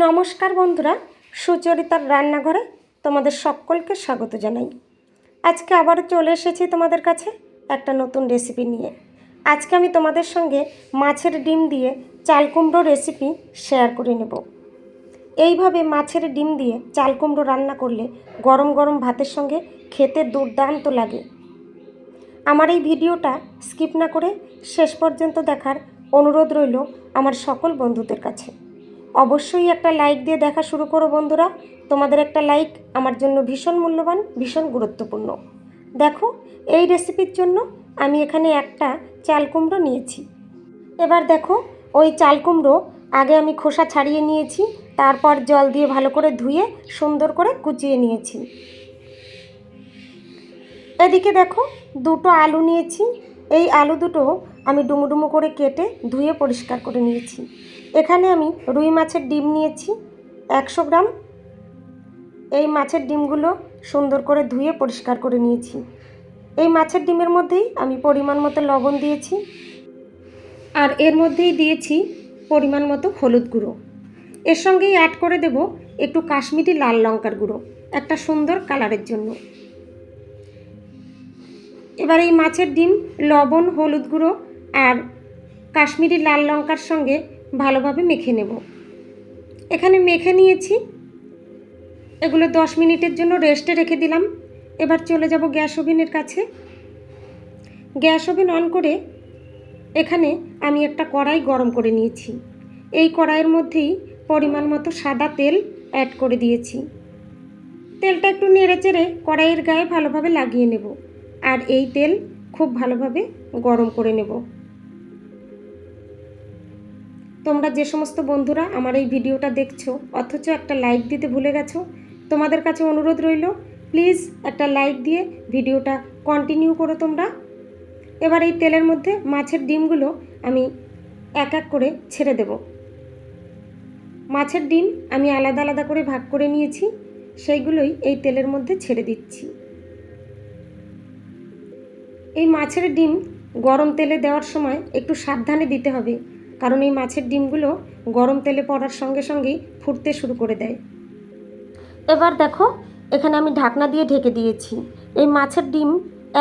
নমস্কার বন্ধুরা, সুচরিতার রান্নাঘরে তোমাদের সকলকে স্বাগত জানাই। আজকে আবারও চলে এসেছি তোমাদের কাছে একটা নতুন রেসিপি নিয়ে। আজকে আমি তোমাদের সঙ্গে মাছের ডিম দিয়ে চাল কুমড়ো রেসিপি শেয়ার করে নেব। এইভাবে মাছের ডিম দিয়ে চাল কুমড়ো রান্না করলে গরম গরম ভাতের সঙ্গে খেতে দুর্দান্ত লাগে। আমার এই ভিডিওটা স্কিপ না করে শেষ পর্যন্ত দেখার অনুরোধ রইল আমার সকল বন্ধুদের কাছে। অবশ্যই একটা লাইক দিয়ে দেখা শুরু করো বন্ধুরা। তোমাদের একটা লাইক আমার জন্য ভীষণ মূল্যবান, ভীষণ গুরুত্বপূর্ণ। দেখো, এই রেসিপির জন্য আমি এখানে একটা চাল কুমড়ো নিয়েছি। এবার দেখো, ওই চাল কুমড়ো আগে আমি খোসা ছাড়িয়ে নিয়েছি, তারপর জল দিয়ে ভালো করে ধুয়ে সুন্দর করে কুচিয়ে নিয়েছি। এদিকে দেখো, দুটো আলু নিয়েছি। এই আলু দুটো আমি ডুমুডুমু করে কেটে ধুয়ে পরিষ্কার করে নিয়েছি। এখানে আমি রুই মাছের ডিম নিয়েছি, একশো গ্রাম। এই মাছের ডিমগুলো সুন্দর করে ধুয়ে পরিষ্কার করে নিয়েছি। এই মাছের ডিমের মধ্যেই আমি পরিমাণ মতো লবণ দিয়েছি আর এর মধ্যেই দিয়েছি পরিমাণ মতো হলুদ গুঁড়ো। এর সঙ্গেই অ্যাড করে দেব একটু কাশ্মীরি লাল লঙ্কার গুঁড়ো, একটা সুন্দর কালারের জন্য। এবার এই মাছের ডিম, লবণ, হলুদ গুঁড়ো আর কাশ্মীরি লাল লঙ্কার সঙ্গে ভালোভাবে মেখে নেব। এখানে মেখে নিয়েছি। এগুলো দশ মিনিটের জন্য রেস্টে রেখে দিলাম। এবার চলে যাব গ্যাস ওভেনের কাছে। গ্যাস ওভেন অন করে এখানে আমি একটা কড়াই গরম করে নিয়েছি। এই কড়াইয়ের মধ্যেই পরিমাণ মতো সাদা তেল অ্যাড করে দিয়েছি। তেলটা একটু নেড়ে চেড়ে কড়াইয়ের গায়ে ভালোভাবে লাগিয়ে নেব। আর এই তেল খুব ভালোভাবে গরম করে নেব। তোমরা যে সমস্ত বন্ধুরা আমার এই ভিডিওটা দেখছ, অথচ একটা লাইক দিতে ভুলে গেছো, তোমাদের কাছে অনুরোধ রইল প্লিজ একটা লাইক দিয়ে ভিডিওটা কন্টিনিউ করো তোমরা। এবার এই তেলের মধ্যে মাছের ডিমগুলো আমি এক এক করে ছেড়ে দেব। মাছের ডিম আমি আলাদা আলাদা করে ভাগ করে নিয়েছি, সেইগুলোই এই তেলের মধ্যে ছেড়ে দিচ্ছি। এই মাছের ডিম গরম তেলে দেওয়ার সময় একটু সাবধানে দিতে হবে কারণ এই মাছের ডিমগুলো গরম তেলে পড়ার সঙ্গে সঙ্গেই ফুটতে শুরু করে দেয়। এবার দেখো, এখানে আমি ঢাকনা দিয়ে ঢেকে দিয়েছি। এই মাছের ডিম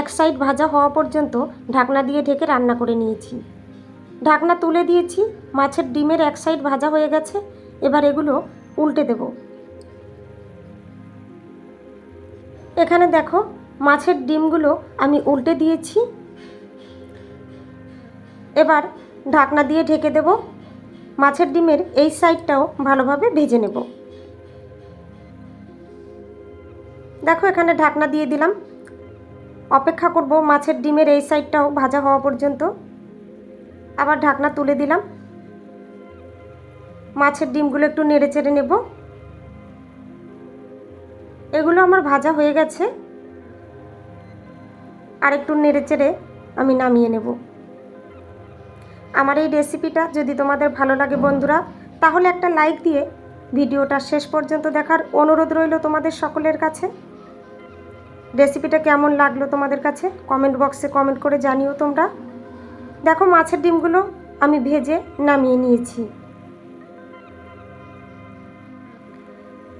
এক সাইড ভাজা হওয়া পর্যন্ত ঢাকনা দিয়ে ঢেকে রান্না করে নিয়েছি। ঢাকনা তুলে দিয়েছি, মাছের ডিমের এক সাইড ভাজা হয়ে গেছে, এবার এগুলো উল্টে দেব। এখানে দেখো, মাছের ডিমগুলো আমি উল্টে দিয়েছি। এবার ঢাকনা দিয়ে ঢেকে দেব। মাছের ডিমের এই সাইডটাও ভালোভাবে ভেজে নেব। দেখো, এখানে ঢাকনা দিয়ে দিলাম। অপেক্ষা করব মাছের ডিমের এই সাইডটাও ভাজা হওয়া পর্যন্ত। আবার ঢাকনা তুলে দিলাম। মাছের ডিমগুলো একটু নেড়ে চেড়ে নেব। এগুলো আমার ভাজা হয়ে গেছে। আর একটু নেড়ে চেড়ে আমি নামিয়ে নেব। আমার এই রেসিপিটা যদি তোমাদের ভালো লাগে বন্ধুরা, তাহলে একটা লাইক দিয়ে ভিডিওটা শেষ পর্যন্ত দেখার অনুরোধ রইল তোমাদের সকলের কাছে। রেসিপিটা কেমন লাগল তোমাদের কাছে? কমেন্ট বক্সে কমেন্ট করে জানিও তোমরা। দেখো মাছের ডিমগুলো আমি ভেজে নামিয়ে নিয়েছি।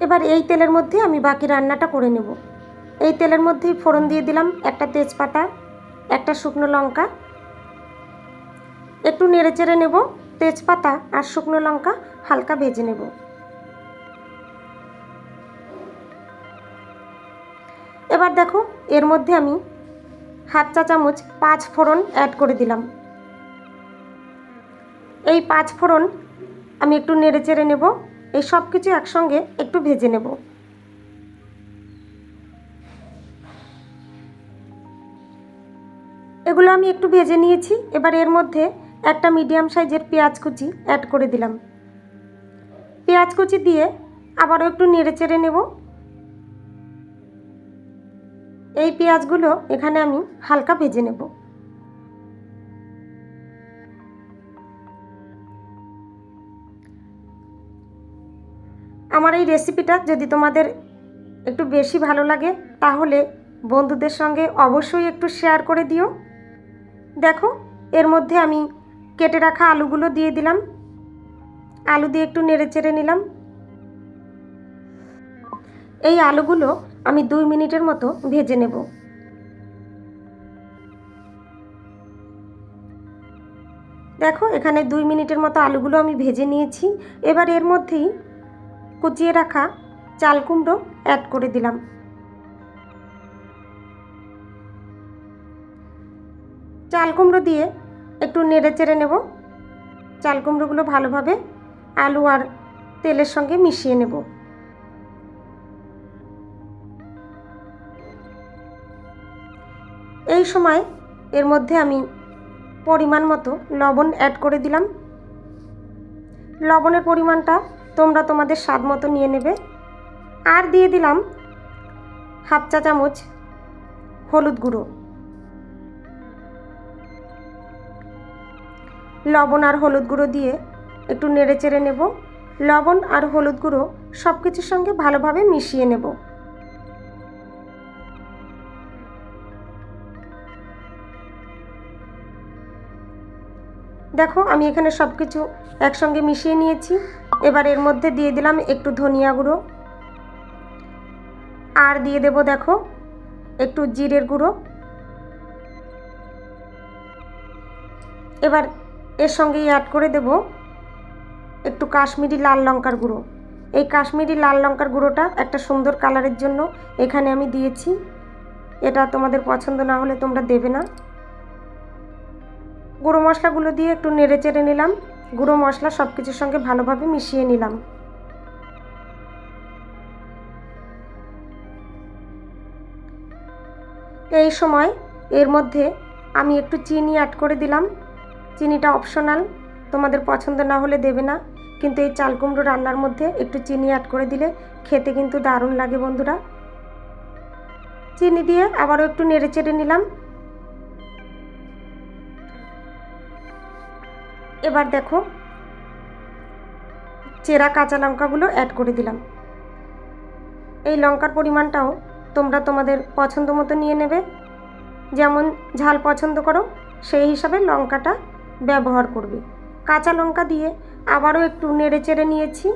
এবার এই তেলের মধ্যে আমি বাকি রান্নাটা করে নেব। এই তেলের মধ্যেই ফোড়ন দিয়ে দিলাম একটা তেজপাতা, একটা শুকনো লঙ্কা একটু নেড়ে চেড়ে নেব। তেজপাতা আর শুকনো লঙ্কা হালকা ভেজে নেব। এবার দেখো, এর মধ্যে আমি হাফ চা চামচ পাঁচ ফোড়ন অ্যাড করে দিলাম। এই পাঁচ ফোড়ন আমি একটু নেড়ে চেড়ে নেব। এই সব কিছু একসঙ্গে একটু ভেজে নেব। এগুলো আমি একটু ভেজে নিয়েছি। এবার এর মধ্যে একটা মিডিয়াম সাইজের পেঁয়াজ কুচি অ্যাড করে দিলাম। পেঁয়াজ কুচি দিয়ে আবারও একটু নেড়ে চেড়ে নেব। এই পেঁয়াজগুলো এখানে আমি হালকা ভেজে নেব। আমার এই রেসিপিটা যদি তোমাদের একটু বেশি ভালো লাগে, তাহলে বন্ধুদের সঙ্গে অবশ্যই একটু শেয়ার করে দিও। দেখো, এর মধ্যে আমি কেটে রাখা আলুগুলো দিয়ে দিলাম। আলু দিয়ে একটু নেড়ে চেড়ে নিলাম। এই আলুগুলো আমি দুই মিনিটের মতো ভেজে নেব। দেখো, এখানে দুই মিনিটের মতো আলুগুলো আমি ভেজে নিয়েছি। এবার এর মধ্যেই কুচিয়ে রাখা চাল কুমড়ো অ্যাড করে দিলাম। চাল কুমড়ো দিয়ে একটু নেড়ে চেড়ে নেব। চাল কুমড়োগুলো ভালোভাবে আলু আর তেলের সঙ্গে মিশিয়ে নেব। এই সময় এর মধ্যে আমি পরিমাণ মতো লবণ অ্যাড করে দিলাম। লবণের পরিমাণটা তোমরা তোমাদের স্বাদ মতো নিয়ে নেবে। আর দিয়ে দিলাম হাফ চা চামচ হলুদ গুঁড়ো। লবণ আর হলুদ গুঁড়ো দিয়ে একটু নেড়ে চেড়ে নেব। লবণ আর হলুদ গুঁড়ো সব কিছুর সঙ্গে ভালোভাবে মিশিয়ে নেব। দেখো, আমি এখানে সব কিছু একসঙ্গে মিশিয়ে নিয়েছি। এবার এর মধ্যে দিয়ে দিলাম একটু ধনিয়া গুঁড়ো। আর দিয়ে দেব, দেখো, একটু জিরের গুঁড়ো। এবার এর সঙ্গেই অ্যাড করে দেব একটু কাশ্মীরি লাল লঙ্কার গুঁড়ো। এই কাশ্মীরি লাল লঙ্কার গুঁড়োটা একটা সুন্দর কালারের জন্য এখানে আমি দিয়েছি। এটা তোমাদের পছন্দ না হলে তোমরা দেবে না। গুঁড়ো মশলাগুলো দিয়ে একটু নেড়ে চেড়ে নিলাম। গুঁড়ো মশলা সব কিছুর সঙ্গে ভালোভাবে মিশিয়ে নিলাম। এই সময় এর মধ্যে আমি একটু চিনি অ্যাড করে দিলাম। চিনিটা অপশনাল তোমাদের পছন্দ না হলে দেবে না। কিন্তু এই চাল কুমড়ো রান্নার মধ্যে একটু চিনি অ্যাড করে দিলে খেতে কিন্তু দারুণ লাগে বন্ধুরা। চিনি দিয়ে আবারও একটু নেড়ে চেড়ে নিলাম। এবার দেখো, চেরা কাঁচা লঙ্কাগুলো অ্যাড করে দিলাম। এই লঙ্কার পরিমাণটাও তোমরা তোমাদের পছন্দ মতো নিয়ে নেবে। যেমন ঝাল পছন্দ করো, সেই হিসাবে লঙ্কাটা ব্যবহার করবে। কাঁচা লঙ্কা দিয়ে আবারও একটু নেড়ে চেড়ে নিয়েছি।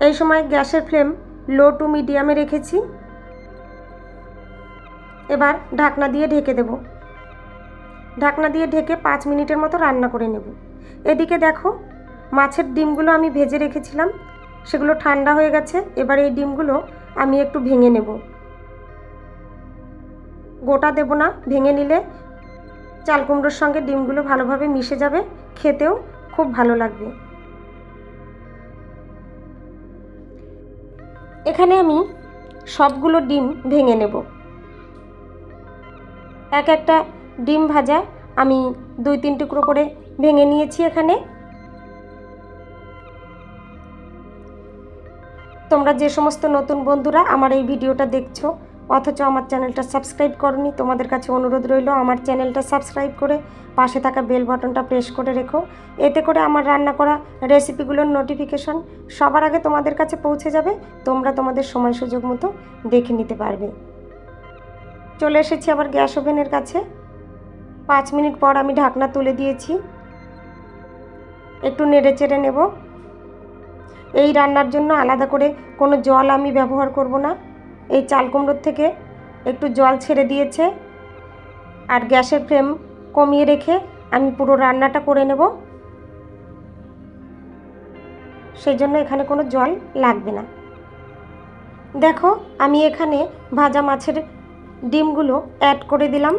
এই সময় গ্যাসের ফ্লেম লো টু মিডিয়ামে রেখেছি। এবার ঢাকনা দিয়ে ঢেকে দেব। ঢাকনা দিয়ে ঢেকে পাঁচ মিনিটের মতো রান্না করে নেব। এদিকে দেখো, মাছের ডিমগুলো আমি ভেজে রেখেছিলাম, সেগুলো ঠান্ডা হয়ে গেছে, এবার এই ডিমগুলো আমি একটু ভেঙে নেব। গোটা দেব না, ভেঙে নিলে চাল কুমড়োর সঙ্গে ডিমগুলো ভালোভাবে মিশে যাবে, খেতেও খুব ভালো লাগবে। এখানে আমি সবগুলো ডিম ভেঙে নেব। এক একটা ডিম ভাজা আমি দুই তিন টুকরো করে ভেঙে নিয়েছি এখানে। তোমরা যে সমস্ত নতুন বন্ধুরা আমার এই ভিডিওটা দেখছ অথচ আমার চ্যানেলটা সাবস্ক্রাইব করনি। তোমাদের কাছে অনুরোধ রইল আমার চ্যানেলটা সাবস্ক্রাইব করে পাশে থাকা বেল বাটনটা প্রেস করে রেখো। এতে করে আমার রান্না করা রেসিপিগুলোর নোটিফিকেশন সবার আগে তোমাদের কাছে পৌঁছে যাবে। তোমরা তোমাদের সময় সুযোগ মতো দেখে নিতে পারবে। চলে এসেছি আবার গ্যাস ওভেনের কাছে। পাঁচ মিনিট পর আমি ঢাকনা তুলে দিয়েছি। একটু নেড়ে চেড়ে নেব। এই রান্নার জন্য আলাদা করে কোনো জল আমি ব্যবহার করব না। এই চাল কুমড়োর থেকে একটু জল ছেড়ে দিয়েছে আর গ্যাসের ফ্লেম কমিয়ে রেখে আমি পুরো রান্নাটা করে নেব। সেই জন্য এখানে কোনো জল লাগবে না। দেখো, আমি এখানে ভাজা মাছের ডিমগুলো অ্যাড করে দিলাম।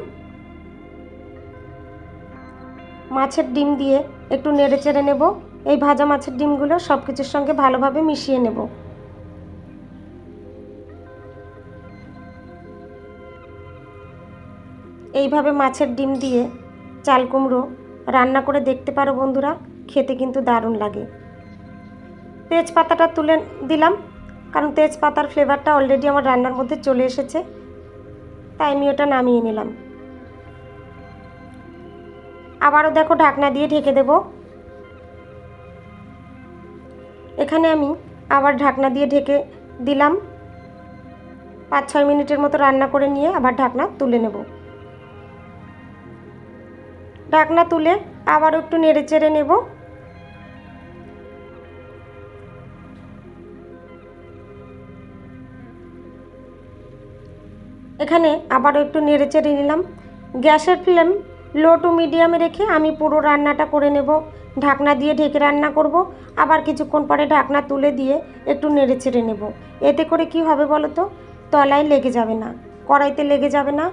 মাছের ডিম দিয়ে একটু নেড়ে চেড়ে নেব। এই ভাজা মাছের ডিমগুলো সব কিছুর সঙ্গে ভালোভাবে মিশিয়ে নেব। এইভাবে মাছের ডিম দিয়ে চাল কুমড়ো রান্না করে দেখতে পারো বন্ধুরা, খেতে কিন্তু দারুণ লাগে। তেজপাতাটা তুলে দিলাম, কারণ তেজপাতার ফ্লেভারটা অলরেডি আমার রান্নার মধ্যে চলে এসেছে, তাই আমি ওটা নামিয়ে নিলাম। আবারও দেখো ঢাকনা দিয়ে ঢেকে দেব। এখানে আমি আবার ঢাকনা দিয়ে ঢেকে দিলাম। পাঁচ ছয় মিনিটের মতো রান্না করে নিয়ে আবার ঢাকনা তুলে নেব। ঢাকনা তুলে আবারও একটু নেড়ে চেড়ে নেব। এখানে আবারও একটু নেড়ে চেড়ে নিলাম। গ্যাসের ফ্লেম লো টু মিডিয়ামে রেখে আমি পুরো রান্নাটা করে নেব। ঢাকনা দিয়ে ঢেকে রান্না করব। আবার কিছুক্ষণ পরে ঢাকনা তুলে দিয়ে একটু নেড়ে চেড়ে নেব। এতে করে কি হবে বলো তো? তলায় লেগে যাবে না। কড়াইতে লেগে যাবে না।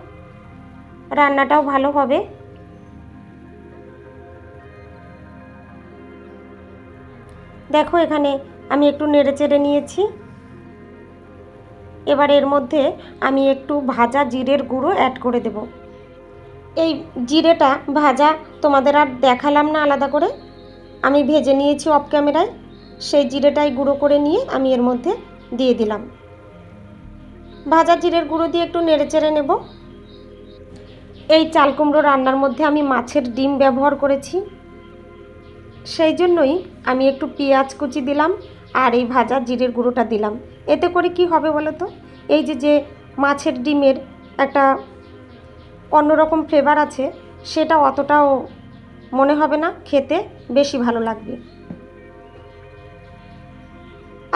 রান্নাটাও ভালো হবে। দেখো এখানে আমি একটু নেড়ে চেড়ে নিয়েছি। এবার এর মধ্যে আমি একটু ভাজা জিরের গুঁড়ো অ্যাড করে দেব। এই জিরেটা ভাজা তোমাদের আর দেখালাম না আলাদা করে। আমি ভেজে নিয়েছি অফ ক্যামেরায় সেই জিরেটাই গুঁড়ো করে নিয়ে আমি এর মধ্যে দিয়ে দিলাম। ভাজা জিরের গুঁড়ো দিয়ে একটু নেড়ে চেড়ে নেব। এই চাল কুমড়ো রান্নার মধ্যে আমি মাছের ডিম ব্যবহার করেছি। সেই জন্যই আমি একটু পেঁয়াজ কুচি দিলাম আর এই ভাজা জিরের গুঁড়োটা দিলাম। এতে করে কি হবে বলো তো? এই যে যে মাছের ডিমের একটা অন্যরকম ফ্লেভার আছে, সেটা অতটাও মনে হবে না, খেতে বেশি ভালো লাগবে।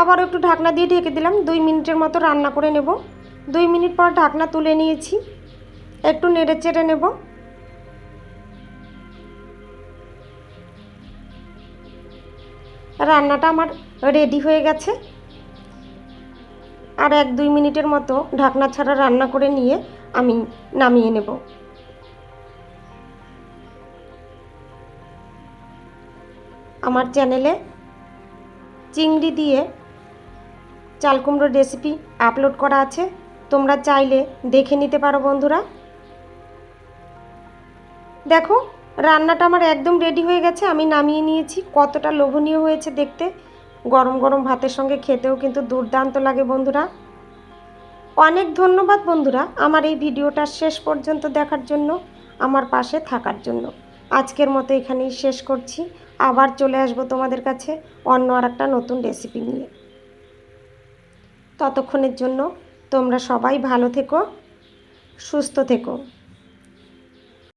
আবার একটু ঢাকনা দিয়ে ঢেকে দিলাম, দুই মিনিটের মতো রান্না করে নেব। দুই মিনিট পর ঢাকনা তুলে নিয়েছি, একটু নেড়ে চেড়ে নেব। রান্নাটা আমার রেডি হয়ে গেছে। আর এক দুই মিনিটের মতো ঢাকনা ছাড়া রান্না করে নিয়ে আমি নামিয়ে নেব। আমার চ্যানেলে চিংড়ি দিয়ে চাল কুমড়োর রেসিপি আপলোড করা আছে। তোমরা চাইলে দেখে নিতে পারো বন্ধুরা। দেখো রান্নাটা আমার একদম রেডি হয়ে গেছে, আমি নামিয়ে নিয়েছি। কতটা লোভনীয় হয়েছে দেখতে। গরম গরম ভাতের সঙ্গে খেতেও কিন্তু দুর্দান্ত লাগে বন্ধুরা। অনেক ধন্যবাদ বন্ধুরা আমার এই ভিডিওটা শেষ পর্যন্ত দেখার জন্য, আমার পাশে থাকার জন্য। আজকের মতো এখানেই শেষ করছি। আবার চলে আসব তোমাদের কাছে অন্য আর একটা নতুন রেসিপি নিয়ে। ততক্ষণের জন্য তোমরা সবাই ভালো থেকো, সুস্থ থেকো।